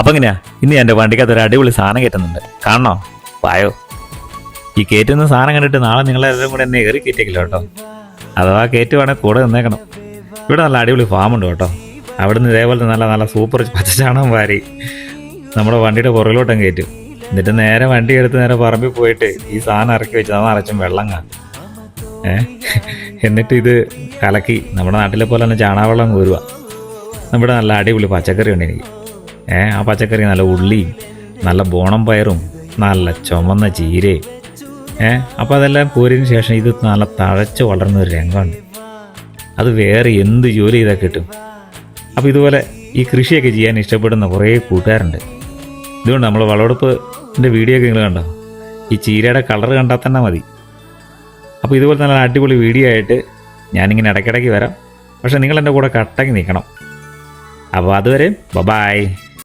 അപ്പം എങ്ങനെയാ? ഇന്ന് എന്റെ വണ്ടിക്കകത്ത് ഒരു അടിപൊളി സാധനം കയറ്റുന്നുണ്ട്. കാണണോ? വായോ. ഈ കയറ്റുന്ന സാധനം കണ്ടിട്ട് നാളെ നിങ്ങളെല്ലാവരും കൂടെ എന്നെ ഏറി കയറ്റിക്കില്ല കേട്ടോ? അഥവാ കയറ്റുവാണെങ്കിൽ കൂടെ നിന്നേക്കണം. ഇവിടെ നല്ല അടിപൊളി ഉണ്ട് കേട്ടോ. അവിടുന്ന് ഇതേപോലെ നല്ല നല്ല സൂപ്പർ പച്ചച്ചാണം വാരി നമ്മുടെ വണ്ടിയുടെ പുറകിലോട്ടും കയറ്റും. എന്നിട്ട് നേരെ വണ്ടി എടുത്ത് നേരെ പറമ്പിൽ പോയിട്ട് ഈ സാധനം ഇറക്കി വെച്ച് അത് നിറച്ചും വെള്ളം കാണും. ഏഹ് എന്നിട്ട് ഇത് കലക്കി നമ്മുടെ നാട്ടിലെ പോലെ തന്നെ ചാണാവെള്ളം കോരുക നമ്മുടെ നല്ല അടിപൊളി പച്ചക്കറി ഉണ്ട് എനിക്ക്. ഏ ആ പച്ചക്കറി നല്ല ഉള്ളിയും നല്ല ബോണം പയറും നല്ല ചുമന്ന ചീരയും. ഏ അപ്പോൾ അതെല്ലാം കോരിയതിന് ശേഷം ഇത് നല്ല തഴച്ച് വളർന്ന ഒരു രംഗമുണ്ട്. അത് വേറെ എന്ത് ജോലി ചെയ്താൽ കിട്ടും? അപ്പോൾ ഇതുപോലെ ഈ കൃഷിയൊക്കെ ചെയ്യാൻ ഇഷ്ടപ്പെടുന്ന കുറേ കൂട്ടുകാരുണ്ട്. ഇതുകൊണ്ട് നമ്മൾ വളവെടുപ്പിന്റെ വീഡിയോ ഒക്കെ നിങ്ങൾ കണ്ടോ? ഈ ചീരയുടെ കളർ കണ്ടാൽ തന്നെ മതി. അപ്പോൾ ഇതുപോലെ നല്ല അടിപൊളി വീഡിയോ ആയിട്ട് ഞാനിങ്ങനെ ഇടയ്ക്കിടയ്ക്ക് വരാം. പക്ഷേ നിങ്ങൾ എന്റെ കൂടെ കട്ടങ്ങി നിൽക്കണം. അപ്പോൾ അതുവരെ ബബായ് ബായ്